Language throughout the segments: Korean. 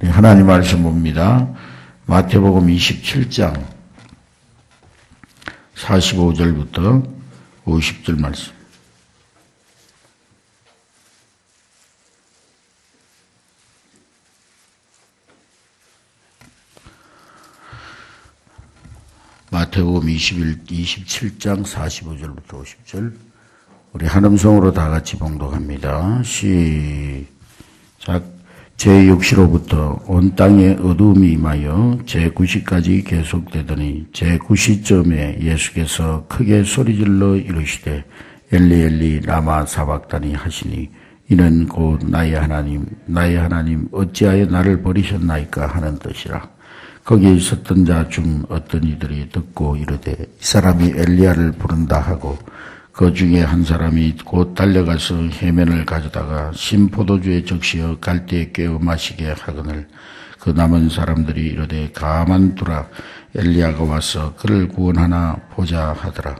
우리 하나님 말씀 봅니다. 마태복음 27장 45절부터 50절 말씀. 마태복음 21, 27장 45절부터 50절. 우리 한음성으로 다 같이 봉독합니다. 시작. 제6시로부터 온 땅에 어두움이 임하여 제9시까지 계속되더니 제9시점에 예수께서 크게 소리질러 이르시되 엘리 엘리 라마 사박다니 하시니 이는 곧 나의 하나님 나의 하나님 어찌하여 나를 버리셨나이까 하는 뜻이라. 거기에 있었던 자 중 어떤 이들이 듣고 이르되 이 사람이 엘리야를 부른다 하고 그 중에 한 사람이 곧 달려가서 해면을 가져다가 신포도주에 적시어 갈대에 깨어 마시게 하거늘 그 남은 사람들이 이르되 가만두라. 엘리야가 와서 그를 구원하나 보자 하더라.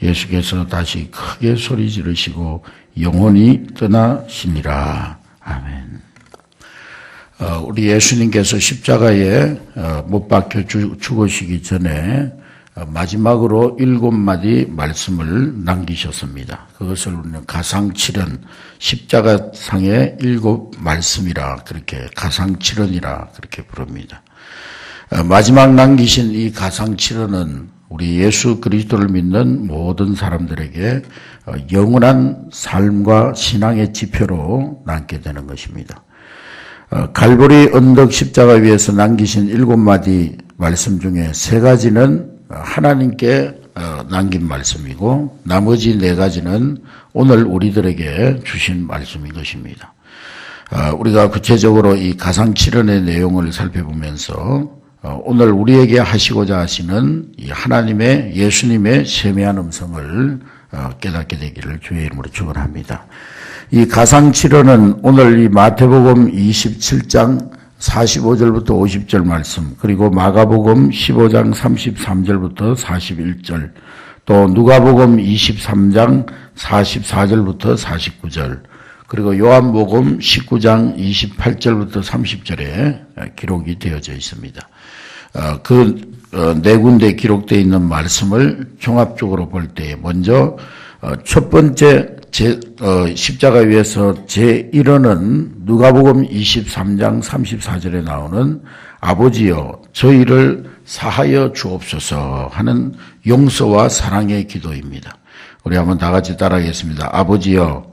예수께서 다시 크게 소리 지르시고 영혼이 떠나시니라. 아멘. 어, 우리 예수님께서 십자가에 어, 못 박혀 죽으시기 전에 어, 마지막으로 일곱 마디 말씀을 남기셨습니다. 그것을 우리는 가상칠언, 십자가상의 일곱 말씀이라 그렇게 가상칠언이라 그렇게 부릅니다. 마지막 남기신 이 가상칠언은 우리 예수 그리스도를 믿는 모든 사람들에게 영원한 삶과 신앙의 지표로 남게 되는 것입니다. 어, 갈보리 언덕 십자가 위에서 남기신 일곱 마디 말씀 중에 세 가지는 하나님께 어, 남긴 말씀이고 나머지 네 가지는 오늘 우리들에게 주신 말씀인 것입니다. 어, 우리가 구체적으로 이 가상 칠언의 내용을 살펴보면서 오늘 우리에게 하시고자 하시는 하나님의 예수님의 세미한 음성을 깨닫게 되기를 주의 이름으로 축원합니다. 이 가상치료는 오늘 이 마태복음 27장 45절부터 50절 말씀, 그리고 마가복음 15장 33절부터 41절, 또 누가복음 23장 44절부터 49절, 그리고 요한복음 19장 28절부터 30절에 기록이 되어져 있습니다. 어, 그네 어, 군데 기록되어 있는 말씀을 종합적으로 볼 때 먼저 어, 첫 번째 제, 어, 십자가 위에서 제1호는 누가복음 23장 34절에 나오는 아버지여 저희를 사하여 주옵소서 하는 용서와 사랑의 기도입니다. 우리 한번 다 같이 따라하겠습니다. 아버지여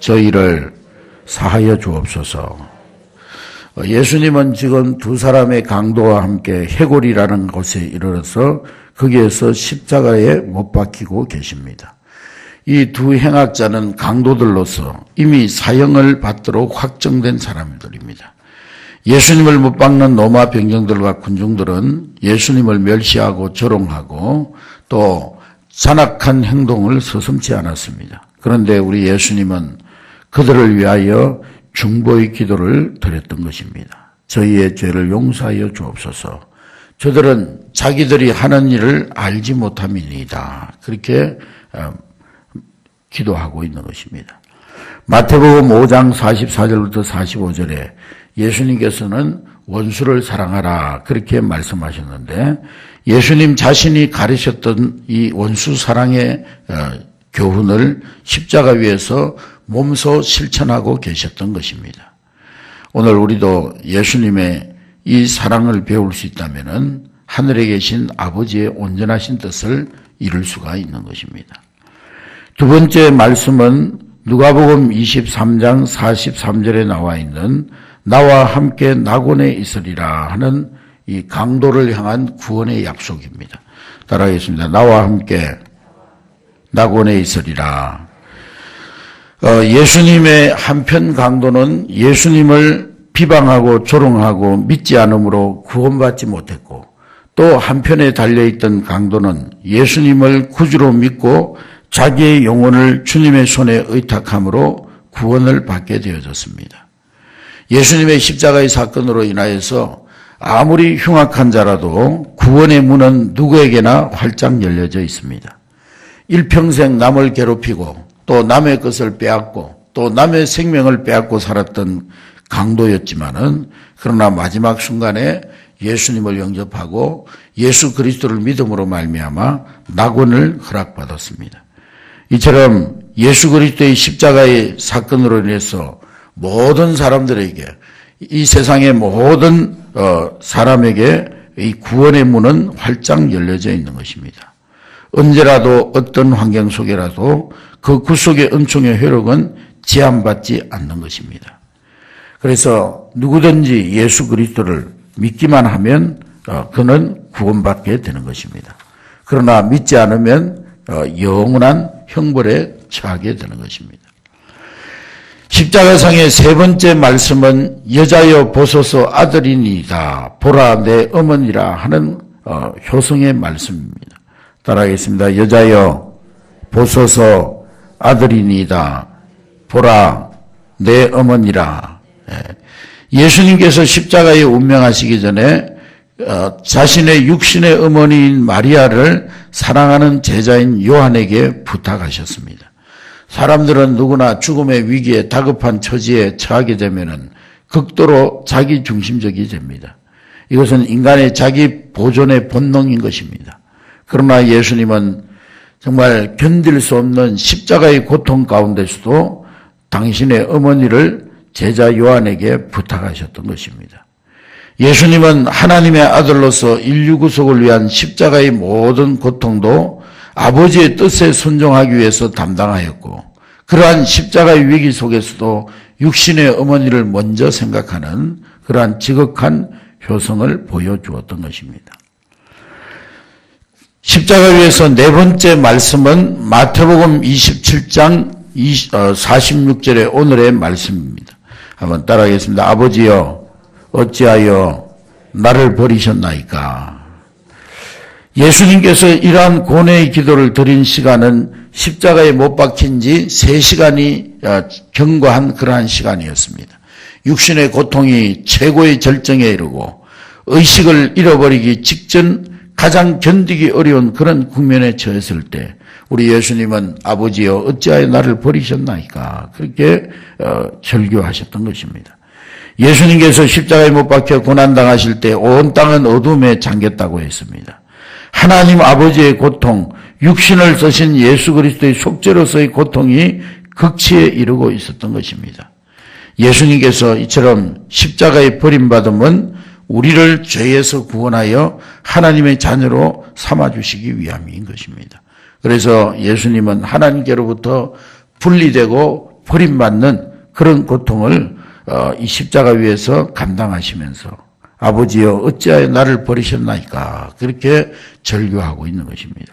저희를 사하여 주옵소서. 어, 예수님은 지금 두 사람의 강도와 함께 해골이라는 곳에 이르러서 거기에서 십자가에 못 박히고 계십니다. 이 두 행악자는 강도들로서 이미 사형을 받도록 확정된 사람들입니다. 예수님을 못 박는 노마 병정들과 군중들은 예수님을 멸시하고 조롱하고 또 잔악한 행동을 서슴지 않았습니다. 그런데 우리 예수님은 그들을 위하여 중보의 기도를 드렸던 것입니다. 저희의 죄를 용서하여 주옵소서. 저들은 자기들이 하는 일을 알지 못함이니이다. 그렇게 어, 기도하고 있는 것입니다. 마태복음 5장 44절부터 45절에 예수님께서는 원수를 사랑하라 그렇게 말씀하셨는데 예수님 자신이 가르쳤던 이 원수 사랑의 어, 교훈을 십자가 위에서 몸소 실천하고 계셨던 것입니다. 오늘 우리도 예수님의 이 사랑을 배울 수 있다면 하늘에 계신 아버지의 온전하신 뜻을 이룰 수가 있는 것입니다. 두 번째 말씀은 누가복음 23장 43절에 나와 있는 나와 함께 낙원에 있으리라 하는 이 강도를 향한 구원의 약속입니다. 따라하겠습니다. 나와 함께 낙원에 있으리라. 어, 예수님의 한편 강도는 예수님을 비방하고 조롱하고 믿지 않으므로 구원받지 못했고 또 한편에 달려있던 강도는 예수님을 구주로 믿고 자기의 영혼을 주님의 손에 의탁함으로 구원을 받게 되어졌습니다. 예수님의 십자가의 사건으로 인하여서 아무리 흉악한 자라도 구원의 문은 누구에게나 활짝 열려져 있습니다. 일평생 남을 괴롭히고 또 남의 것을 빼앗고 또 남의 생명을 빼앗고 살았던 강도였지만은 그러나 마지막 순간에 예수님을 영접하고 예수 그리스도를 믿음으로 말미암아 낙원을 허락받았습니다. 이처럼 예수 그리스도의 십자가의 사건으로 인해서 모든 사람들에게 이 세상의 모든 어, 사람에게 이 구원의 문은 활짝 열려져 있는 것입니다. 언제라도 어떤 환경 속에라도 그 구속의 은총의 효력은 제한받지 않는 것입니다. 그래서 누구든지 예수 그리스도를 믿기만 하면 어, 그는 구원받게 되는 것입니다. 그러나 믿지 않으면 어, 영원한 형벌에 처하게 되는 것입니다. 십자가상의 세 번째 말씀은 여자여 보소서 아들이니다 보라 내 어머니라 하는 어, 효성의 말씀입니다. 따라하겠습니다. 여자여 보소서 아들이니다 보라 내 어머니라. 예. 예수님께서 십자가에 운명하시기 전에 어, 자신의 육신의 어머니인 마리아를 사랑하는 제자인 요한에게 부탁하셨습니다. 사람들은 누구나 죽음의 위기에 다급한 처지에 처하게 되면 극도로 자기 중심적이 됩니다. 이것은 인간의 자기 보존의 본능인 것입니다. 그러나 예수님은 정말 견딜 수 없는 십자가의 고통 가운데서도 당신의 어머니를 제자 요한에게 부탁하셨던 것입니다. 예수님은 하나님의 아들로서 인류 구속을 위한 십자가의 모든 고통도 아버지의 뜻에 순종하기 위해서 담당하였고 그러한 십자가의 위기 속에서도 육신의 어머니를 먼저 생각하는 그러한 지극한 효성을 보여주었던 것입니다. 십자가 위에서 네 번째 말씀은 마태복음 27장 46절의 어, 오늘의 말씀입니다. 한번 따라하겠습니다. 아버지여 어찌하여 나를 버리셨나이까. 예수님께서 이러한 고뇌의 기도를 드린 시간은 십자가에 못 박힌 지 3시간이 어, 경과한 그러한 시간이었습니다. 육신의 고통이 최고의 절정에 이르고 의식을 잃어버리기 직전 가장 견디기 어려운 그런 국면에 처했을 때 우리 예수님은 아버지여 어찌하여 나를 버리셨나이까 그렇게 어, 절교하셨던 것입니다. 예수님께서 십자가에 못 박혀 고난당하실 때 온 땅은 어둠에 잠겼다고 했습니다. 하나님 아버지의 고통, 육신을 쓰신 예수 그리스도의 속죄로서의 고통이 극치에 이르고 있었던 것입니다. 예수님께서 이처럼 십자가에 버림받음은 우리를 죄에서 구원하여 하나님의 자녀로 삼아주시기 위함인 것입니다. 그래서 예수님은 하나님께로부터 분리되고 버림받는 그런 고통을 어, 이 십자가 위에서 감당하시면서 아버지여 어찌하여 나를 버리셨나이까 그렇게 절규하고 있는 것입니다.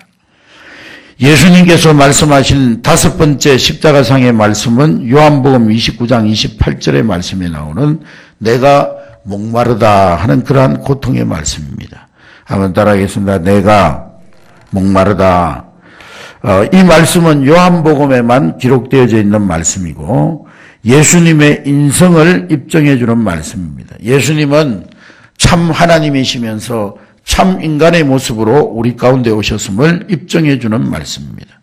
예수님께서 말씀하신 다섯 번째 십자가상의 말씀은 요한복음 29장 28절의 말씀에 나오는 내가 목마르다 하는 그러한 고통의 말씀입니다. 한번 따라하겠습니다. 내가 목마르다. 어, 이 말씀은 요한복음에만 기록되어져 있는 말씀이고 예수님의 인성을 입증해 주는 말씀입니다. 예수님은 참 하나님이시면서 참 인간의 모습으로 우리 가운데 오셨음을 입증해 주는 말씀입니다.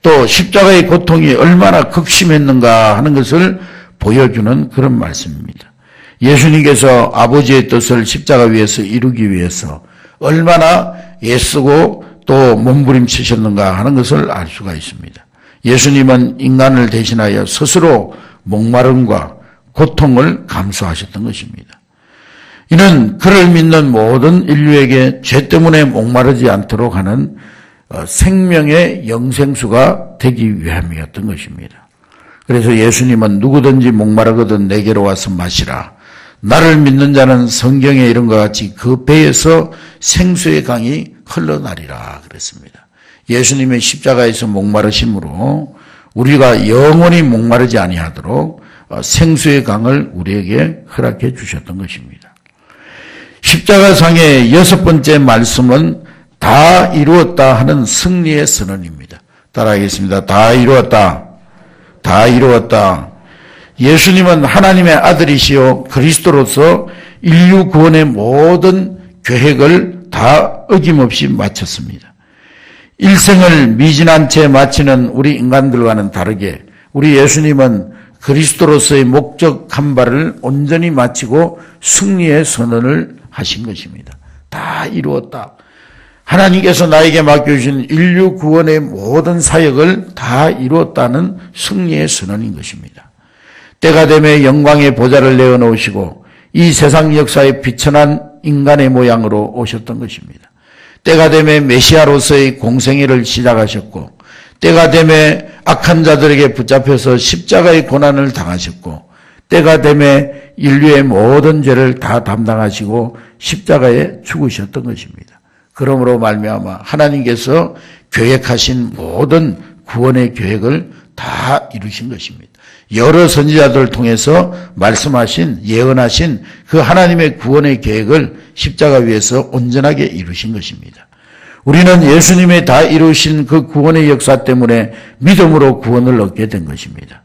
또 십자가의 고통이 얼마나 극심했는가 하는 것을 보여주는 그런 말씀입니다. 예수님께서 아버지의 뜻을 십자가 위에서 이루기 위해서 얼마나 애쓰고 또 몸부림치셨는가 하는 것을 알 수가 있습니다. 예수님은 인간을 대신하여 스스로 목마름과 고통을 감수하셨던 것입니다. 이는 그를 믿는 모든 인류에게 죄 때문에 목마르지 않도록 하는 어, 생명의 영생수가 되기 위함이었던 것입니다. 그래서 예수님은 누구든지 목마르거든 내게로 와서 마시라. 나를 믿는 자는 성경에 이런 것 같이 그 배에서 생수의 강이 흘러나리라 그랬습니다. 예수님의 십자가에서 목마르심으로 우리가 영원히 목마르지 아니하도록 어, 생수의 강을 우리에게 허락해 주셨던 것입니다. 십자가상의 여섯 번째 말씀은 다 이루었다 하는 승리의 선언입니다. 따라하겠습니다. 다 이루었다. 다 이루었다. 예수님은 하나님의 아들이시요 그리스도로서 인류 구원의 모든 계획을 다 어김없이 마쳤습니다. 일생을 미진한 채 마치는 우리 인간들과는 다르게 우리 예수님은 그리스도로서의 목적 한 발을 온전히 마치고 승리의 선언을 하신 것입니다. 다 이루었다. 하나님께서 나에게 맡겨주신 인류 구원의 모든 사역을 다 이루었다는 승리의 선언인 것입니다. 때가 되매 영광의 보좌를 내어놓으시고 이 세상 역사에 비천한 인간의 모양으로 오셨던 것입니다. 때가 되매 메시아로서의 공생애를 시작하셨고 때가 되매 악한 자들에게 붙잡혀서 십자가의 고난을 당하셨고 때가 되매 인류의 모든 죄를 다 담당하시고 십자가에 죽으셨던 것입니다. 그러므로 말미암아 하나님께서 계획하신 모든 구원의 계획을 다 이루신 것입니다. 여러 선지자들을 통해서 말씀하신 예언하신 그 하나님의 구원의 계획을 십자가 위에서 온전하게 이루신 것입니다. 우리는 예수님의 다 이루신 그 구원의 역사 때문에 믿음으로 구원을 얻게 된 것입니다.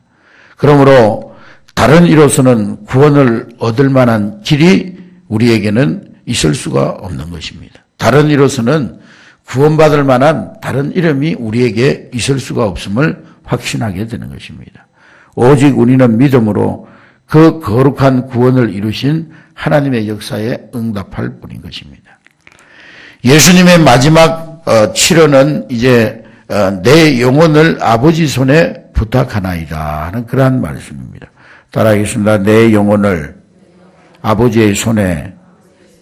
그러므로 다른 이로서는 구원을 얻을 만한 길이 우리에게는 있을 수가 없는 것입니다. 다른 이로서는 구원받을 만한 다른 이름이 우리에게 있을 수가 없음을 확신하게 되는 것입니다. 오직 우리는 믿음으로 그 거룩한 구원을 이루신 하나님의 역사에 응답할 뿐인 것입니다. 예수님의 마지막 어, 치료는 이제 어, 내 영혼을 아버지 손에 부탁하나이다 하는 그러한 말씀입니다. 따라하겠습니다. 내 영혼을 아버지의 손에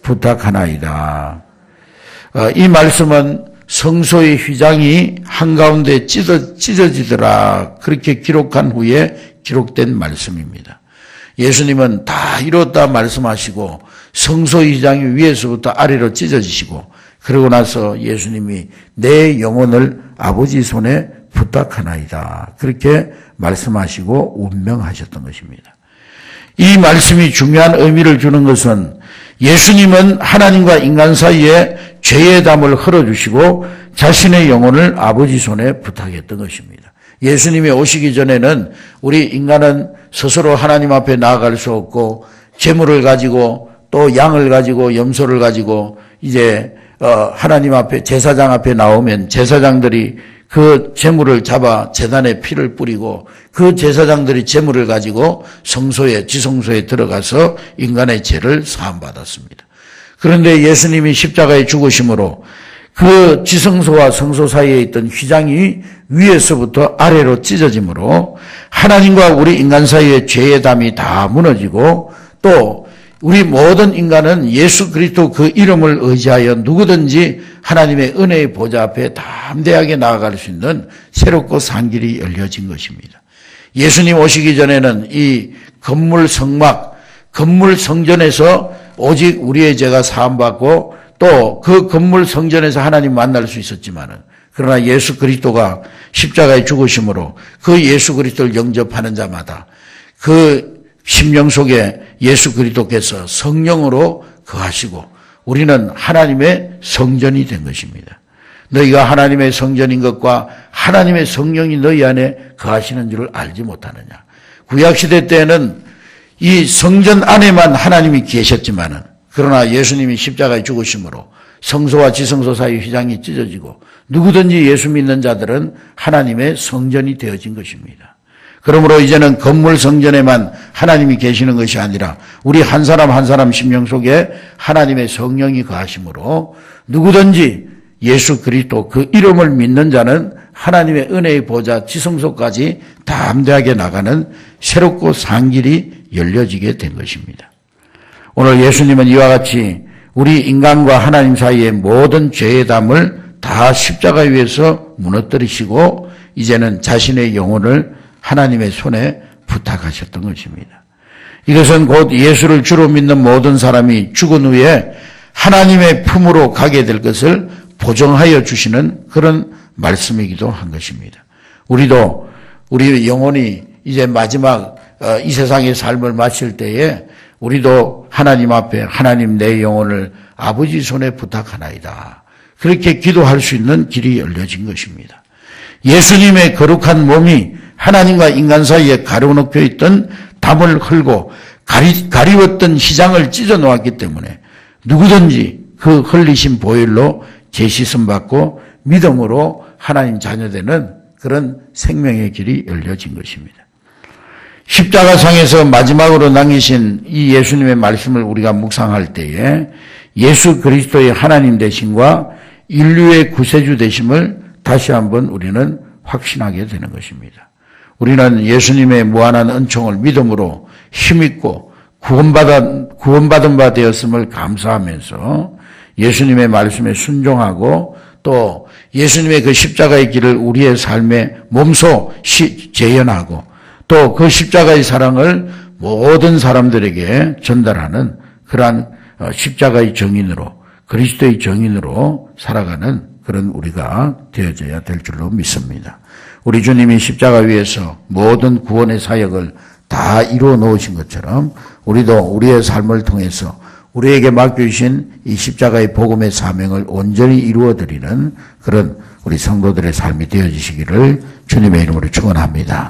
부탁하나이다. 어, 이 말씀은 성소의 휘장이 한가운데 찢어, 찢어지더라. 그렇게 기록한 후에 기록된 말씀입니다. 예수님은 다 이뤘다 말씀하시고 성소 휘장이 위에서부터 아래로 찢어지시고 그러고 나서 예수님이 내 영혼을 아버지 손에 부탁하나이다. 그렇게 말씀하시고 운명하셨던 것입니다. 이 말씀이 중요한 의미를 주는 것은 예수님은 하나님과 인간 사이에 죄의 담을 흘러주시고 자신의 영혼을 아버지 손에 부탁했던 것입니다. 예수님이 오시기 전에는 우리 인간은 스스로 하나님 앞에 나아갈 수 없고 재물을 가지고 또 양을 가지고 염소를 가지고 이제 어, 하나님 앞에 제사장 앞에 나오면 제사장들이 그 재물을 잡아 재단에 피를 뿌리고 그 제사장들이 재물을 가지고 성소에 지성소에 들어가서 인간의 죄를 사함 받았습니다. 그런데 예수님이 십자가에 죽으심으로 그 지성소와 성소 사이에 있던 휘장이 위에서부터 아래로 찢어지므로 하나님과 우리 인간 사이의 죄의 담이 다 무너지고 또 우리 모든 인간은 예수 그리스도 그 이름을 의지하여 누구든지 하나님의 은혜의 보좌 앞에 담대하게 나아갈 수 있는 새롭고 산 길이 열려진 것입니다. 예수님 오시기 전에는 이 건물 성막, 건물 성전에서 오직 우리의 죄가 사함받고 또 그 건물 성전에서 하나님 만날 수 있었지만은 그러나 예수 그리스도가 십자가에 죽으심으로 그 예수 그리스도를 영접하는 자마다 그 심령 속에 예수 그리스도께서 성령으로 거하시고 우리는 하나님의 성전이 된 것입니다. 너희가 하나님의 성전인 것과 하나님의 성령이 너희 안에 거하시는 줄을 알지 못하느냐. 구약시대 때는 이 성전 안에만 하나님이 계셨지만은 그러나 예수님이 십자가에 죽으심으로 성소와 지성소 사이 휘장이 찢어지고 누구든지 예수 믿는 자들은 하나님의 성전이 되어진 것입니다. 그러므로 이제는 건물 성전에만 하나님이 계시는 것이 아니라 우리 한 사람 한 사람 심령 속에 하나님의 성령이 거하심으로 누구든지 예수 그리스도 그 이름을 믿는 자는 하나님의 은혜의 보좌 지성소까지 담대하게 나가는 새롭고 산 길이 열려지게 된 것입니다. 오늘 예수님은 이와 같이 우리 인간과 하나님 사이의 모든 죄의 담을 다 십자가 위에서 무너뜨리시고 이제는 자신의 영혼을 하나님의 손에 부탁하셨던 것입니다. 이것은 곧 예수를 주로 믿는 모든 사람이 죽은 후에 하나님의 품으로 가게 될 것을 보정하여 주시는 그런 말씀이기도 한 것입니다. 우리도 우리 영혼이 이제 마지막 어, 이 세상의 삶을 마칠 때에 우리도 하나님 앞에 하나님 내 영혼을 아버지 손에 부탁하나이다. 그렇게 기도할 수 있는 길이 열려진 것입니다. 예수님의 거룩한 몸이 하나님과 인간 사이에 가로놓혀 있던 담을 흘고 가리, 가리웠던 시장을 찢어 놓았기 때문에 누구든지 그 흘리신 보혈로 제시선 받고 믿음으로 하나님 자녀되는 그런 생명의 길이 열려진 것입니다. 십자가상에서 마지막으로 남기신 이 예수님의 말씀을 우리가 묵상할 때에 예수 그리스도의 하나님 되심과 인류의 구세주 되심을 다시 한번 우리는 확신하게 되는 것입니다. 우리는 예수님의 무한한 은총을 믿음으로 힘있고 구원받은, 구원받은 바 되었음을 감사하면서 예수님의 말씀에 순종하고 또 예수님의 그 십자가의 길을 우리의 삶에 몸소 시, 재현하고 또 그 십자가의 사랑을 모든 사람들에게 전달하는 그러한 어, 십자가의 정인으로 그리스도의 정인으로 살아가는 그런 우리가 되어져야 될 줄로 믿습니다. 우리 주님이 십자가 위에서 모든 구원의 사역을 다 이루어 놓으신 것처럼 우리도 우리의 삶을 통해서 우리에게 맡겨주신 이 십자가의 복음의 사명을 온전히 이루어드리는 그런 우리 성도들의 삶이 되어지시기를 주님의 이름으로 축원합니다.